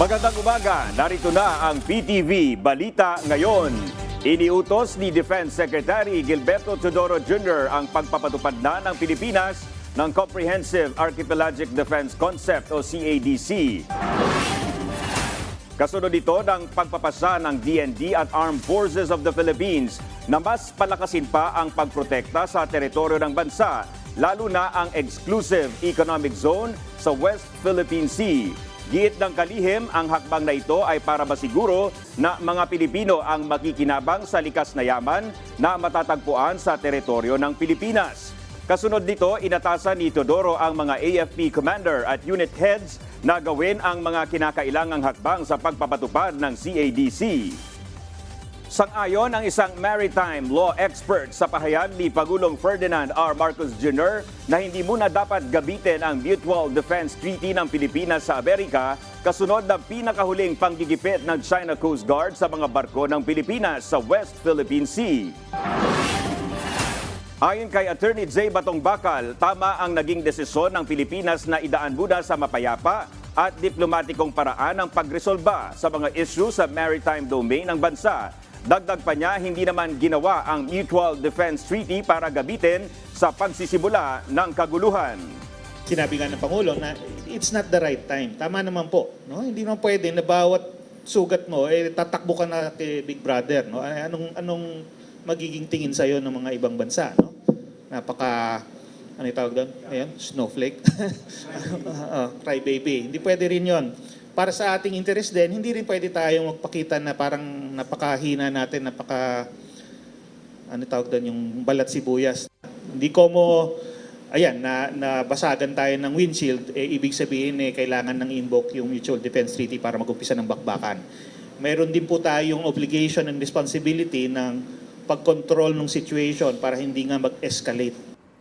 Magandang umaga, narito na ang PTV Balita Ngayon. Iniutos ni Defense Secretary Gilberto Teodoro Jr. ang pagpapatupad na ng Pilipinas ng Comprehensive Archipelagic Defense Concept o CADC. Kasunod ito ng pagpapasa ng DND at Armed Forces of the Philippines na mas palakasin pa ang pagprotekta sa teritoryo ng bansa, lalo na ang exclusive economic zone sa West Philippine Sea. Giit ng kalihim, ang hakbang na ito ay para masiguro na mga Pilipino ang makikinabang sa likas na yaman na matatagpuan sa teritoryo ng Pilipinas. Kasunod nito, inatasan ni Teodoro ang mga AFP commander at unit heads na gawin ang mga kinakailangang hakbang sa pagpapatupad ng CADC. Sang-ayon ang isang maritime law expert sa pahayag ni Pagulong Ferdinand R. Marcos Jr. na hindi muna dapat gabitin ang Mutual Defense Treaty ng Pilipinas sa Amerika kasunod ng pinakahuling panggigipit ng China Coast Guard sa mga barko ng Pilipinas sa West Philippine Sea. Ayon kay Attorney J. Batong Bakal, tama ang naging desisyon ng Pilipinas na idaan muna sa mapayapa at diplomatikong paraan ang pagresolba sa mga issue sa maritime domain ng bansa. Dagdag pa niya, hindi naman ginawa ang Mutual Defense Treaty para gabitin sa pagsisimula ng kaguluhan. sinabi nga ng Pangulo na it's not the right time. Tama naman po. No? Hindi naman pwede na bawat sugat mo, eh, tatakbo ka na kay Big Brother. No? Anong, anong magiging tingin sa'yo ng mga ibang bansa? No? Napaka, ano yung tawag doon? Ayan, snowflake. uh, cry baby. Hindi pwede rin yon. Para sa ating interest din, hindi rin pwede tayong magpakita na parang napakahina natin, napaka, ano tawag doon, yung balat sibuyas. Hindi ko mo, ayan, na, nabasagan tayo ng windshield, eh, ibig sabihin eh, kailangan ng invoke yung Mutual Defense Treaty para mag-umpisa ng bakbakan. Meron din po tayong obligation and responsibility ng pag-control ng situation para hindi nga mag-escalate.